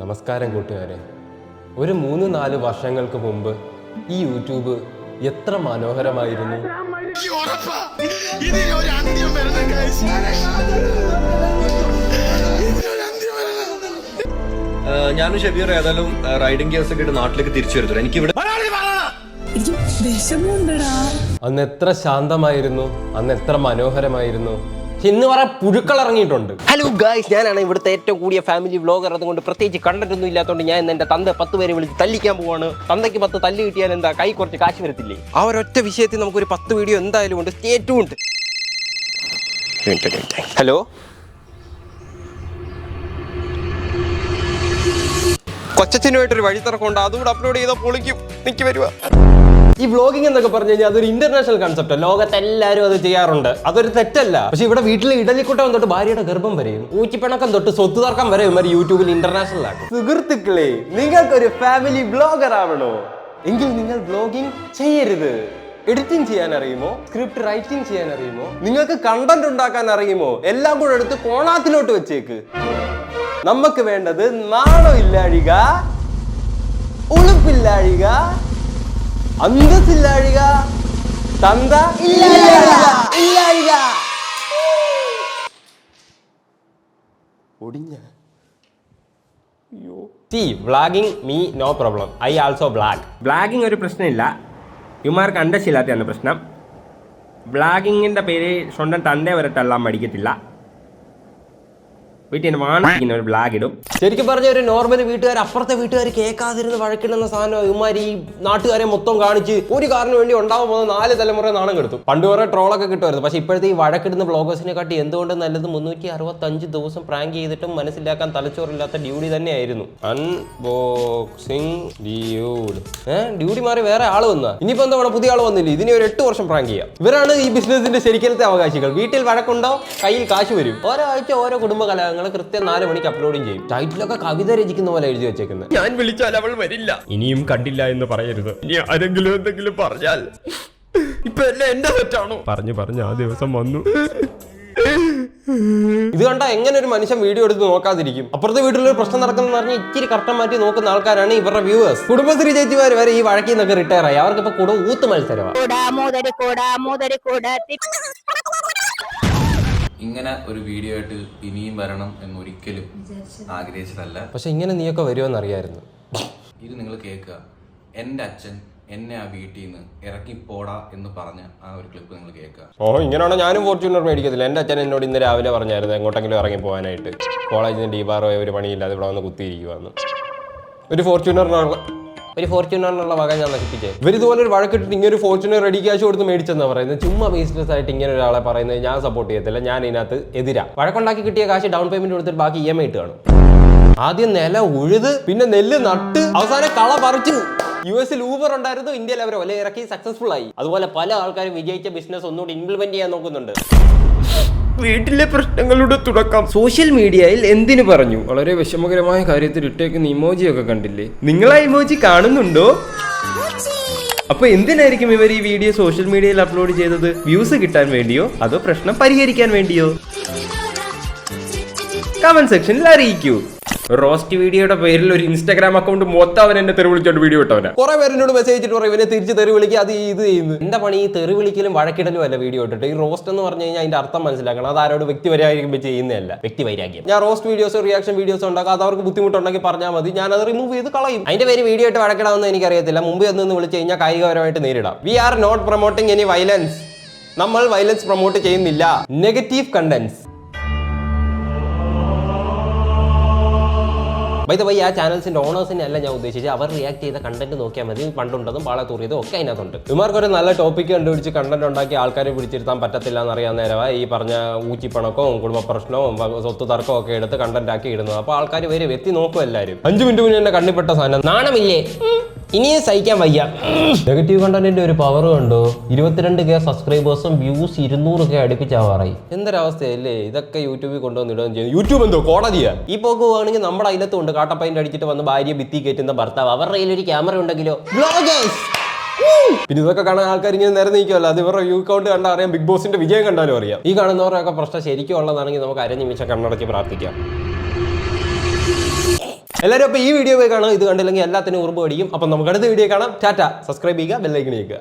നമസ്കാരം കൂട്ടുകാരെ. ഒരു മൂന്ന് നാല് വർഷങ്ങൾക്ക് മുമ്പ് ഈ യൂട്യൂബ് എത്ര മനോഹരമായിരുന്നു? ഞാനും ഷബീർ ഏതായാലും റൈഡിംഗ് ഗിയേഴ്സ് ഒക്കെ ഇട്ട് നാട്ടിലേക്ക് തിരിച്ചു വരുത്തുള്ളൂ എനിക്ക് ഇവിടെ എനിക്ക് വിഷമമുണ്ടടാ. അന്ന് എത്ര ശാന്തമായിരുന്നു അന്ന് എത്ര മനോഹരമായിരുന്നു. ഇന്ന് പറയാൻ പുഴുക്കൾ ഇറങ്ങിയിട്ടുണ്ട്. ഹലോ ഗായ്സ് ഞാനാണ് ഇവിടുത്തെ ഏറ്റവും കൂടിയ ഫാമിലി വ്ലോഗർ അതുകൊണ്ട് പ്രത്യേകിച്ച് കണ്ടന്റ് ഒന്നും ഇല്ലാത്തതുകൊണ്ട് ഞാൻ ഇന്ന് എന്റെ തന്ത പത്ത് പേരെ വിളിച്ച് തല്ലിക്കാൻ പോവാണ്. തന്തയ്ക്ക് പത്ത് തല്ല് കിട്ടിയാൽ എന്താ കൈ കുറച്ച് കാശ് വരത്തില്ലേ? ആ ഒരൊറ്റ വിഷയത്തിൽ നമുക്കൊരു പത്ത് വീഡിയോ എന്തായാലും ഉണ്ട് സ്റ്റേറ്റും ഉണ്ട്. ഹലോ കൊച്ചച്ഛനുമായിട്ടൊരു വഴി തിറക്കുണ്ട് അതുകൂടെ അപ്ലോഡ് ചെയ്താൽ പൊളിക്കും. നിക്ക് വരുക ഈ വ്ളോഗിംഗ് എന്നൊക്കെ പറഞ്ഞു കഴിഞ്ഞാൽ അതൊരു ഇന്റർനാഷണൽ കൺസെപ്റ്റ് ലോകത്ത് എല്ലാവരും അത് ചെയ്യാറുണ്ട്. അതൊരു തെറ്റല്ല. പക്ഷെ ഇവിടെ വീട്ടിൽ ഇടലിക്കുട്ടം തൊട്ട് ഭാര്യയുടെ ഗർഭം വരെയും ഊച്ചിപ്പിണക്കം തൊട്ട് സ്വത്ത് തർക്കം വരെ ഇവർ യൂട്യൂബിൽ ഇന്റർനാഷണൽ ആക്കും. സുഹൃത്തുക്കളെ നിങ്ങൾക്കൊരു ഫാമിലി ബ്ലോഗർ ആവണോ? എങ്കിൽ നിങ്ങൾ ബ്ലോഗിംഗ് ചെയ്യരുത്. എഡിറ്റിംഗ് ചെയ്യാൻ അറിയുമോ സ്ക്രിപ്റ്റ് റൈറ്റിംഗ് ചെയ്യാൻ അറിയുമോ നിങ്ങൾക്ക് കണ്ടന്റ് ഉണ്ടാക്കാൻ അറിയുമോ? എല്ലാം കൂടെ എടുത്ത് കോണാത്തിലോട്ട് വെച്ചേക്ക്. നമുക്ക് വേണ്ടത് നാണോ ഇല്ലാഴിക ഉളുപ്പില്ലാഴിക അന്തസ്സില്ലാഴിക തന്ത ഇല്ലാഴിക. ഒടിഞ്ഞ. See vlogging me no problem. I also blog blogging ഒരു പ്രശ്നമില്ല. ഇവന്മാർക്ക് അണ്ടസ്സില്ലാത്തതാണ് പ്രശ്നം. ബ്ലാഗിങ്ങിന്റെ പേര് സ്വന്തം തന്തേ വരെ തള്ളാൻ മടിക്കത്തില്ല. വീട്ടിൽ വാണിക്കുന്ന ഒരു ബ്ലാഗ് ഇടും. ശരിക്കും പറഞ്ഞ ഒരു നോർമൽ വീട്ടുകാർ അപ്പുറത്തെ വീട്ടുകാർ കേൾക്കാതിരുന്ന് വഴക്കിടുന്ന സാധനം ഇവന്മാർ ഈ നാട്ടുകാരെ മൊത്തം കാണിച്ച് ഒരു കാറിന് വേണ്ടി ഉണ്ടാവാൻ പോകുന്ന നാല് തലമുറ നാണം കെടുത്തു. പണ്ട് കുറെ ട്രോളൊക്കെ കിട്ടുമായിരുന്നു. പക്ഷെ ഇപ്പോഴത്തെ ഈ വഴക്കിടുന്ന ബ്ലോഗേഴ്സിനെ കാട്ടി എന്തുകൊണ്ട് നല്ലത് മുന്നൂറ്റി അറുപത്തഞ്ച് ദിവസം പ്രാങ്ക് ചെയ്തിട്ടും മനസ്സിലാക്കാൻ തലച്ചോറില്ലാത്ത ഡ്യൂട്ടി തന്നെയായിരുന്നു. അൺബോക്സിംഗ് ഡ്യൂഡ് ഡ്യൂട്ടി മാറി വേറെ ആൾ വന്നാ? ഇനിയിപ്പോ എന്താ പുതിയ ആൾ വന്നില്ല? ഇതിനെ ഒരു എട്ട് വർഷം പ്രാങ്ക് ചെയ്യാം. ഇവരാണ് ഈ ബിസിനസിന്റെ ശരിക്കലത്തെ അവകാശികൾ. വീട്ടിൽ വഴക്കുണ്ടോ? കയ്യിൽ കാശ് വരും. ഓരോ ആഴ്ച ഓരോ കുടുംബ കലഹങ്ങൾ കൃത്യം നാല് മണിക്ക് അപ്ലോഡും ചെയ്യും. ടൈറ്റിലൊക്കെ കവിത രചിക്കുന്ന പോലെ എഴുതി വെച്ചേക്കുന്നത് ഞാൻ വിളിച്ചാൽ അവൾ വരില്ല. ഇനിയും കണ്ടില്ല എന്ന് പറയരുത്. ഇനി ആരെങ്കിലും എന്തെങ്കിലും പറഞ്ഞാൽ ഇപ്പൊ എല്ലാം എന്റെ തെറ്റാണോ? പറഞ്ഞു പറഞ്ഞു ആ ദിവസം വന്നു. ഇത് കണ്ട എങ്ങനെ ഒരു മനുഷ്യൻ വീഡിയോ എടുത്ത് നോക്കാതിരിക്കും. അപ്പുറത്തെ വീട്ടിലൊരു പ്രശ്നം നടക്കുന്ന പറഞ്ഞ് ഇച്ചിരി കട്ടം മാറ്റി നോക്കുന്ന ആൾക്കാരാണ് ഇവരുടെ വ്യൂവേഴ്സ് കുടുംബശ്രീ ചേച്ചിമാർ വരെ ഈ വഴക്കിൽ നിന്നൊക്കെ റിട്ടയർ ആയി. അവർക്കിപ്പോ ഇപ്പൊ കൂടെ ഊത്ത് മത്സരമാണ് ഇങ്ങനെ ഒരു വീഡിയോ ആയിട്ട് ഇനിയും വരണം എന്ന് ഒരിക്കലും ആഗ്രഹിച്ചതല്ല പക്ഷെ ഇങ്ങനെ നീയൊക്കെ വരുമെന്ന് അറിയായിരുന്നു ഇത് നിങ്ങൾ കേൾക്കുക. എന്റെ അച്ഛൻ എന്നെ ആ വീട്ടിൽ നിന്ന് ഇറക്കി പോടാ എന്ന് പറഞ്ഞ ആ ഒരു ക്ലിപ്പ് നിങ്ങൾ കേൾക്കുക. ഓ ഇങ്ങനെയാണോ? ഞാനും ഫോർച്യൂണർ മേടിക്കത്തില്ല. എന്റെ അച്ഛൻ എന്നോട് ഇന്ന് രാവിലെ പറഞ്ഞായിരുന്നു എങ്ങോട്ടെങ്കിലും ഇറങ്ങി പോകാനായിട്ട്. കോളേജിൽ നിന്ന് ഡീബാറോ ഒരു പണിയില്ലാതെ ഇവിടെ വന്ന് കുത്തിയിരിക്കുവാന്ന്. ഒരു ഫോർച്യൂണറിനുള്ള ഒരു ഫോർച്യൂണറിനുള്ള വക ഞാൻ നശിപ്പിച്ചേ. ഇവർ ഇതുപോലെ ഒരു വഴക്കിട്ടിട്ട് ഇങ്ങനെ ഒരു ഫോർച്യൂണർ റെഡി ക്യാഷ് കൊടുത്ത് മേടിച്ചെന്ന് പറയുന്നത്. ചുമ്മാ ബേസ്ലെസ് ആയിട്ട് ഇങ്ങനെ ഒരാളെ പറയുന്നത് ഞാൻ സപ്പോർട്ട് ചെയ്യത്തില്ല ഞാൻ ഇതിനകത്ത് എതിരാ. വഴക്കുണ്ടാക്കി കിട്ടിയ കാശ് ഡൗൺ പേയ്മെന്റ് കൊടുത്തിട്ട് ബാക്കി ഇ എം ഐ ഇട്ട് കാണും. ആദ്യം നില ഉഴുത് പിന്നെ നെല്ല് നട്ട് അവസാനം കള പറിച്ചു. യു എസിൽ ഊബർ ഉണ്ടായിരുന്നു ഇന്ത്യയിൽ അവർ വില ഇറക്കി സക്സസ്ഫുൾ ആയി. അതുപോലെ പല ആൾക്കാരും വിജയിച്ച ബിസിനസ് ഒന്നുകൂടി ഇംപ്ലിമെന്റ് ചെയ്യാൻ നോക്കുന്നുണ്ട്. വീട്ടിലെ പ്രശ്നങ്ങളുടെ തുടക്കം. സോഷ്യൽ മീഡിയയിൽ എന്തിനു പറഞ്ഞു? വളരെ വിഷമകരമായ കാര്യത്തിൽ ഇട്ടേക്കുന്ന ഇമോജി ഒക്കെ കണ്ടില്ലേ? നിങ്ങൾ ആ ഇമോജി കാണുന്നുണ്ടോ? അപ്പൊ എന്തിനായിരിക്കും ഇവർ ഈ വീഡിയോ സോഷ്യൽ മീഡിയയിൽ അപ്ലോഡ് ചെയ്തത്? വ്യൂസ് കിട്ടാൻ വേണ്ടിയോ? അതോ പ്രശ്നം പരിഹരിക്കാൻ വേണ്ടിയോ? കമന്റ് സെക്ഷനിൽ അറിയിക്കൂ. റോസ്റ്റ് വീഡിയോയുടെ പേരിൽ ഒരു ഇൻസ്റ്റാഗ്രാം അക്കൗണ്ട് മൊത്തം അവൻ എന്നെ തെറി വിളിച്ചോണ്ട് വീഡിയോ ഇട്ടവനെ. കുറെ പേരെന്നോട് മെസ്സേജ് ഇട്ടിട്ട് പറയും ഇവനെ തിരിച്ച് തെറി വിളിക്കുക അത് ഇത് ചെയ്യുന്നു. എന്റെ പണി? ഈ തെറി വിളിക്കലും വഴക്കിടലും അല്ല വീഡിയോ ഇട്ടിട്ട്. ഈ റോസ്റ്റ് എന്ന് പറഞ്ഞു കഴിഞ്ഞാൽ അതിന്റെ അർത്ഥം മനസ്സിലാക്കണം. അത് ആരോട് വ്യക്തി വൈരാഗ്യം വെച്ച് ചെയ്യുന്നതല്ല. വ്യക്തി വൈരാഗ്യം. ഞാൻ റോസ്റ്റ് വീഡിയോസ് റിയാക്ഷൻ വീഡിയോസ് ഉണ്ടാക്കുക അത് അവർക്ക് ബുദ്ധിമുട്ടുണ്ടെങ്കിൽ പറഞ്ഞാൽ മതി. ഞാൻ അത് റിമൂവ് ചെയ്ത് കളയും. അതിന്റെ പേര് വീഡിയോ ഇട്ട് വഴക്കിടാമെന്ന് എനിക്കറിയത്തില്ല. മുമ്പ് എന്ന് വിളിച്ചു കഴിഞ്ഞാൽ കായികപരമായിട്ട് നേരിടാം. We are not promoting any violence നമ്മൾ വയലൻസ് പ്രൊമോട്ട് ചെയ്യുന്നില്ല. Negative contents by the way ആ ചാനൽസിന്റെ ഓണേഴ്സിനെ അല്ല ഞാൻ ഉദ്ദേശിച്ചത്. അവർ റിയാക്ട് ചെയ്ത കണ്ടന്റ് നോക്കിയാൽ മതി. പണ്ടുണ്ടതും പാള തൂറിയതും ഒക്കെ അതിനകത്തുണ്ട്. ഇവർക്ക് ഒരു നല്ല ടോപ്പിക് കണ്ടുപിടിച്ച് കണ്ടന്റ് ഉണ്ടാക്കി ആൾക്കാരെ പിടിച്ചിരുത്താൻ പറ്റത്തില്ല എന്നറിയാൻ നേരവാ ഈ പറഞ്ഞ ഊച്ചിപ്പണക്കവും കുടുംബ പ്രശ്നവും സ്വത്ത് തർക്കവും ഒക്കെ എടുത്ത് കണ്ടന്റ് ആക്കി ഇടുന്നത്. അപ്പോൾ ആൾക്കാർ വരും എത്തി നോക്കും എല്ലാവരും. അഞ്ച് മിനിറ്റ് മുന്നേ എന്നെ കണ്ണിപ്പെട്ട സാധനം. നാണമില്ലേ. ഇനിയും സഹിക്കാൻ വയ്യ. നെഗറ്റീവ് കണ്ടന്റിന്റെ ഒരു പവർ കണ്ടോ. ഇരുപത്തിരണ്ട് കെ സബ്സ്ക്രൈബേഴ്സും വ്യൂസ് ഇരുന്നൂറ് കെ അടുപ്പിച്ചാവാറായി. എന്തൊരവസ്ഥയല്ലേ? ഇതൊക്കെ യൂട്യൂബിൽ കൊണ്ടുവന്നിടുകയും ചെയ്യുന്നു യൂട്യൂബ് എന്തോ? കോടതിയാ? ഈ പോക്ക് പോവുകയാണെങ്കിൽ നമ്മുടെ ഉണ്ട് കാട്ടപ്പൈന്റെ അടിച്ചിട്ട് വന്ന് ഭാര്യ ഭിത്തി കയറ്റുന്ന ഭർത്താവ്. അവരുടെ കയ്യിൽ ഒരു ക്യാമറ ഉണ്ടെങ്കിലോ? ബ്ലോഗേഴ്സ് പിന്നെ ഇതൊക്കെ കാണാൻ ആൾക്കാർ ഇങ്ങനെ നേരെ നീക്കുമല്ലോ അത് ഇവരുടെ വ്യൂ കൗണ്ട് കണ്ടാൽ അറിയാം ബിഗ് ബോസിന്റെ വിജയം കണ്ടാലും അറിയാം. ഈ കാണുന്നവരൊക്കെ പ്രശ്നം ശരിക്കും ഉള്ളതാണെങ്കിൽ നമുക്ക് അരഞ്ഞിമിച്ച കണ്ണടച്ച് പ്രാർത്ഥിക്കാം. എല്ലാവരും അപ്പോൾ ഈ വീഡിയോ പോയി കാണാം ഇത് കണ്ടില്ലെങ്കിൽ എല്ലാത്തിനും ഉറുമ്പ് പഠിക്കും അപ്പം നമുക്ക് അടുത്ത വീഡിയോ കാണാം. ടാറ്റ. സബ്സ്ക്രൈബ് ചെയ്യുക. ബെല്ലൈക്കൺ ചെയ്യുക